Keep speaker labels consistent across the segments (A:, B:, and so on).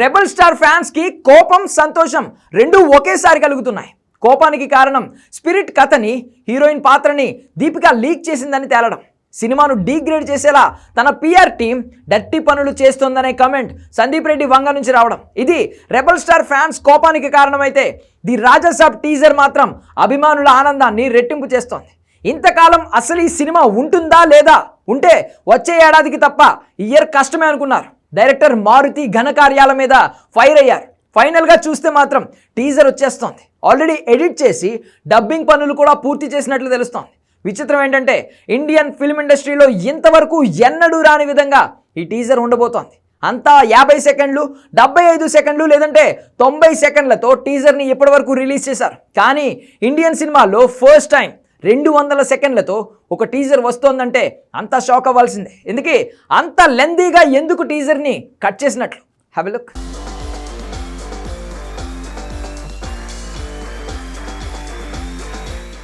A: Rebel star ఫ్యాన్స్కి కోపం సంతోషం రెండూ ఒకేసారి కలుగుతున్నాయి. కోపానికి కారణం స్పిరిట్ కథని హీరోయిన్ పాత్రని దీపిక లీక్ చేసిందని తేలడం. సినిమాను డీగ్రేడ్ చేసేలా తన పిఆర్ టీం డట్టి పనులు చేస్తోందనే కమెంట్ సందీప్ రెడ్డి వంగ నుంచి రావడం. ఇది రెబల్ స్టార్ ఫ్యాన్స్ కోపానికి కారణమైతే ది రాజసాబ్ టీజర్ మాత్రం అభిమానుల ఆనందాన్ని రెట్టింపు చేస్తోంది. ఇంతకాలం అసలు ఈ సినిమా ఉంటుందా లేదా? ఉంటే వచ్చే ఏడాదికి తప్ప ఇయర్ కష్టమే అనుకున్నారు. డైరెక్టర్ మారుతి ఘనకార్యాల మీద ఫైర్ అయ్యారు. ఫైనల్గా చూస్తే మాత్రం టీజర్ వచ్చేస్తోంది. ఆల్రెడీ ఎడిట్ చేసి డబ్బింగ్ పనులు కూడా పూర్తి చేసినట్లు తెలుస్తోంది. విచిత్రం ఏంటంటే ఇండియన్ ఫిల్మ్ ఇండస్ట్రీలో ఇంతవరకు ఎన్నడూ రాని విధంగా ఈ టీజర్ ఉండబోతోంది. అంతా యాభై సెకండ్లు డెబ్బై ఐదు సెకండ్లు లేదంటే తొంభై సెకండ్లతో టీజర్ని ఇప్పటివరకు రిలీజ్ చేశారు. కానీ ఇండియన్ సినిమాలో ఫస్ట్ టైం రెండు వందల సెకండ్లతో ఒక టీజర్ వస్తోందంటే అంతా షాక్ అవ్వాల్సిందే. ఎందుకే? అంత లెందీగా ఎందుకు టీజర్ని కట్ చేసినట్లు? Have look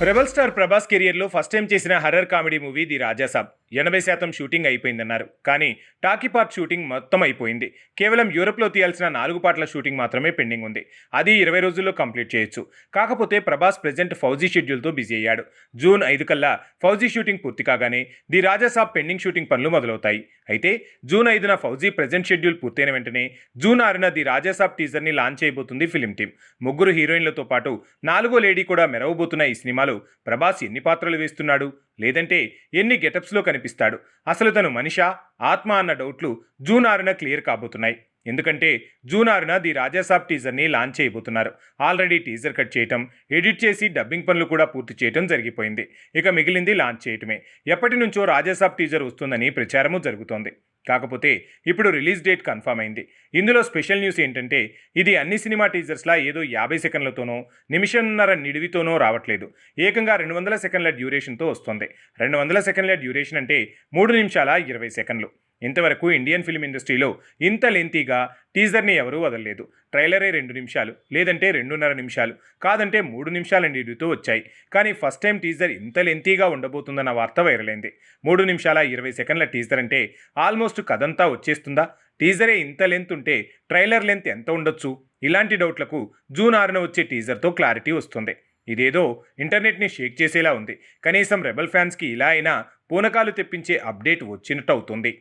B: rebel star Prabhas కెరియర్లో ఫస్ట్ టైం చేసిన horror comedy movie the Raja Saab. ఎనభై శాతం షూటింగ్ అయిపోయిందన్నారు. కానీ టాకీ పార్ట్ షూటింగ్ మొత్తం అయిపోయింది. కేవలం యూరోప్లో తీయాల్సిన నాలుగు పాటల షూటింగ్ మాత్రమే పెండింగ్ ఉంది. అది ఇరవై రోజుల్లో కంప్లీట్ చేయొచ్చు. కాకపోతే ప్రభాస్ ప్రెజెంట్ ఫౌజీ షెడ్యూల్తో బిజీ అయ్యాడు. జూన్ ఐదు కల్లా ఫౌజీ షూటింగ్ పూర్తి కాగానే ది రాజాసాబ్ పెండింగ్ షూటింగ్ పనులు మొదలవుతాయి. అయితే జూన్ ఐదున ఫౌజీ ప్రెజెంట్ షెడ్యూల్ పూర్తయిన వెంటనే జూన్ ఆరున ది రాజాసాబ్ టీజర్ని లాంచ్ చేయబోతుంది ఫిలిం టీం ముగ్గురు హీరోయిన్లతో పాటు నాలుగో లేడీ కూడా మెరవబోతున్న ఈ సినిమాలో ప్రభాస్ ఎన్ని పాత్రలు వేస్తున్నాడు? లేదంటే ఎన్ని గెటప్స్లో కనిపిస్తాడు? అసలు తను మనిషా? ఆత్మ అన్న డౌట్లు జూన్ ఆరున క్లియర్ కాబోతున్నాయి. ఎందుకంటే జూన్ ఆరున ది రాజాసాబ్ టీజర్ని లాంచ్ చేయబోతున్నారు. ఆల్రెడీ టీజర్ కట్ చేయటం ఎడిట్ చేసి డబ్బింగ్ పనులు కూడా పూర్తి చేయటం జరిగిపోయింది. ఇక మిగిలింది లాంచ్ చేయటమే. ఎప్పటి నుంచో రాజాసాబ్ టీజర్ వస్తుందని ప్రచారము జరుగుతోంది. కాకపోతే ఇప్పుడు రిలీజ్ డేట్ కన్ఫర్మ్ అయింది. ఇందులో స్పెషల్ న్యూస్ ఏంటంటే ఇది అన్ని సినిమా టీజర్స్లా ఏదో యాభై సెకండ్లతోనో నిమిషంన్నర నిడివితోనో రావట్లేదు. ఏకంగా రెండు వందల సెకండ్ల డ్యూరేషన్తో వస్తుంది. రెండు వందల సెకండ్ల డ్యూరేషన్ అంటే మూడు నిమిషాల ఇరవై సెకండ్లు. ఇంతవరకు ఇండియన్ ఫిల్మ్ ఇండస్ట్రీలో ఇంత లెంతీగా టీజర్ని ఎవరూ వదలలేదు. ట్రైలరే రెండు నిమిషాలు లేదంటే రెండున్నర నిమిషాలు కాదంటే మూడు నిమిషాల నిడుతూ వచ్చాయి. కానీ ఫస్ట్ టైం టీజర్ ఇంత లెంతీగా ఉండబోతుందన్న వార్త వైరల్ అయింది మూడు నిమిషాల ఇరవై సెకండ్ల టీజర్ అంటే ఆల్మోస్ట్ కథంతా వచ్చేస్తుందా? టీజరే ఇంత లెంత్ ఉంటే ట్రైలర్ లెంత్ ఎంత ఉండొచ్చు? ఇలాంటి డౌట్లకు జూన్ ఆరున వచ్చే టీజర్తో క్లారిటీ వస్తుంది. ఇదేదో ఇంటర్నెట్ని షేక్ చేసేలా ఉంది. కనీసం రెబల్ ఫ్యాన్స్కి ఇలా అయినా పూనకాలు తెప్పించే అప్డేట్ వచ్చినట్టు అవుతుంది